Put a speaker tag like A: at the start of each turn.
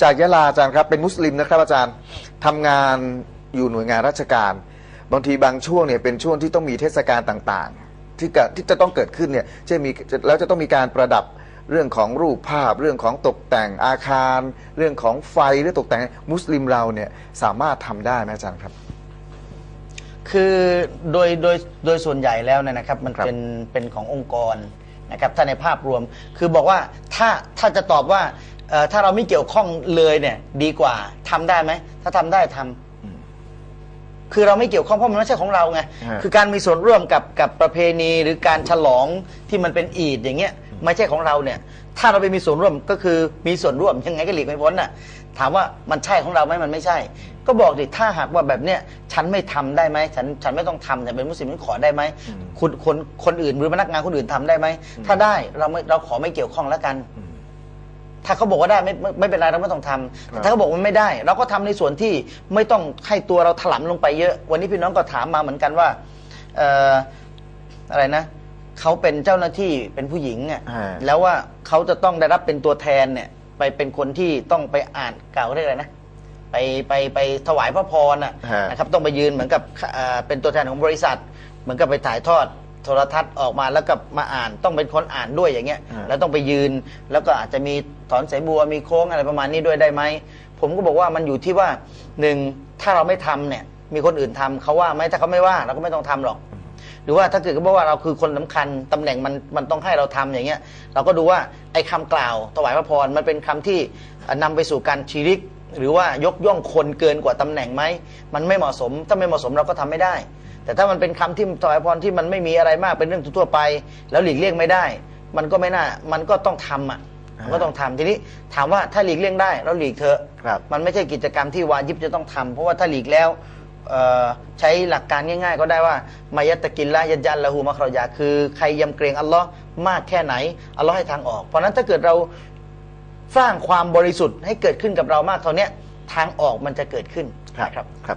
A: จากยะลาอาจารย์ครับเป็นมุสลิมนะครับอาจารย์ทำงานอยู่หน่วยงานราชการ บางทีบางช่วงเนี่ยเป็นช่วงที่ต้องมีเทศกาลต่างๆ ที่จะที่จะต้องเกิดขึ้นเนี่ยเช่นมีแล้วจะต้องมีการประดับเรื่องของรูปภาพ เรื่องของตกแต่งอาคาร เรื่องของไฟหรือตกแต่งมุสลิมเราเนี่ยสามารถทำได้ไหมอาจารย์ครับ
B: คือโดยโดยโดยส่วนใหญ่แล้วเนี่ยนะครับ มัน
A: ครับ
B: เป็นเป็นขององค์กรนะครับถ้าในภาพรวมคือบอกว่าถ้าถ้าจะตอบว่าเอ่อ ถ้าเราไม่เกี่ยวข้องเลยเนี่ย ดีกว่าทำได้ไหมถ้าทำได้ทำคือเราไม่เกี่ยวข้องเพราะมันไม่ใช่ของเราไง
A: ฮะ
B: คือการมีส่วนร่วมกับกับประเพณีหรือการฉลองที่มันเป็นอีดอย่างเงี้ย ไม่ใช่ของเราเนี่ย ถ้าเราไปมีส่วนร่วมก็คือมีส่วนร่วมยังไงก็หลีกไม่พ้นน่ะ ถามว่ามันใช่ของเราไหมมันไม่ใช่ ก็บอกดิถ้าหากว่าแบบเนี้ยฉันไม่ทำได้ไหมฉันฉันไม่ต้องทำแต่เป็นมุสลิมฉันขอได้ไหมคุณคนคนอื่นหรือพนักงานคนอื่นทำได้ไหมถ้าได้เราไม่เราขอไม่เกี่ยวข้องแล้วกัน ถ้าเขาบอกว่าได้ไม่ไม่ไม่เป็นไรเราไม่ต้องทำแต่ถ้าเขาบอกว่าไม่ได้ เราก็ทำในส่วนที่ไม่ต้องให้ตัวเราถลำลงไปเยอะ วันนี้พี่น้องก็ถามมาเหมือนกันว่าเอ่ออะไรนะเขาเป็นเจ้าหน้าที่เป็นผู้หญิงอะ
A: อ่า
B: แล้วว่าเขาจะต้องได้รับเป็นตัวแทนเนี่ย ไปเป็นคนที่ต้องไปอ่านกล่าวเรียกอะไรนะไปไปไปถวายพระพรน่ะ
A: ฮะ
B: นะครับต้องไปยืนเหมือนกับเอ่อเป็นตัวแทนของบริษัท เหมือนกับไปถ่ายทอด โทรทัศน์ออกมาแล้วก็มาอ่านต้องเป็นคนอ่านด้วยอย่างเงี้ย
A: ฮะ
B: แล้วต้องไปยืน แล้วก็อาจจะมีถอนสายบัวมีโค้งอะไรประมาณนี้ด้วยได้ไหมผมก็บอกว่ามันอยู่ที่ว่าหนึ่งถ้าเราไม่ทำเนี่ยมีคนอื่นทำเขาว่าไหมถ้าเขาไม่ว่าเราก็ไม่ต้องทำหรอก หรือว่าถ้าเกิดเขาบอกว่าเราคือคนสำคัญตำแหน่งมันมันต้องให้เราทำอย่างเงี้ยเราก็ดูว่าไอ้คำกล่าวถวายพระพรมันเป็นคำที่เอ่อนำไปสู่การชีริก หรือว่ายกย่องคนเกินกว่าตำแหน่งไหมมันไม่เหมาะสมถ้าไม่เหมาะสมเราก็ทำไม่ได้ แต่ถ้ามันเป็นคำที่ถวายพรที่มันไม่มีอะไรมากเป็นเรื่องทั่วๆไป แล้วหลีกเลี่ยงไม่ได้ มันก็ไม่น่ามันก็ต้องทำอะมันก็ต้องทำทีนี้ถามว่าถ้าหลีกเลี่ยงได้เราหลีกเถอะ
A: ครับ
B: มันไม่ใช่กิจกรรมที่วาญิบจะต้องทำเพราะว่าถ้าหลีกแล้วเอ่อใช้หลักการง่าย ๆ ก็ได้ว่ามายัตตะกินละยันยันละหูมัครอยาคือใครยำเกรงอัลลอฮ์มากแค่ไหนอัลลอฮ์ให้ทางออก เพราะฉะนั้นถ้าเกิดเราสร้างความบริสุทธิ์ให้เกิดขึ้นกับเรามากเท่าเนี้ยทางออกมันจะเกิดขึ้นนะครับ
A: ครับ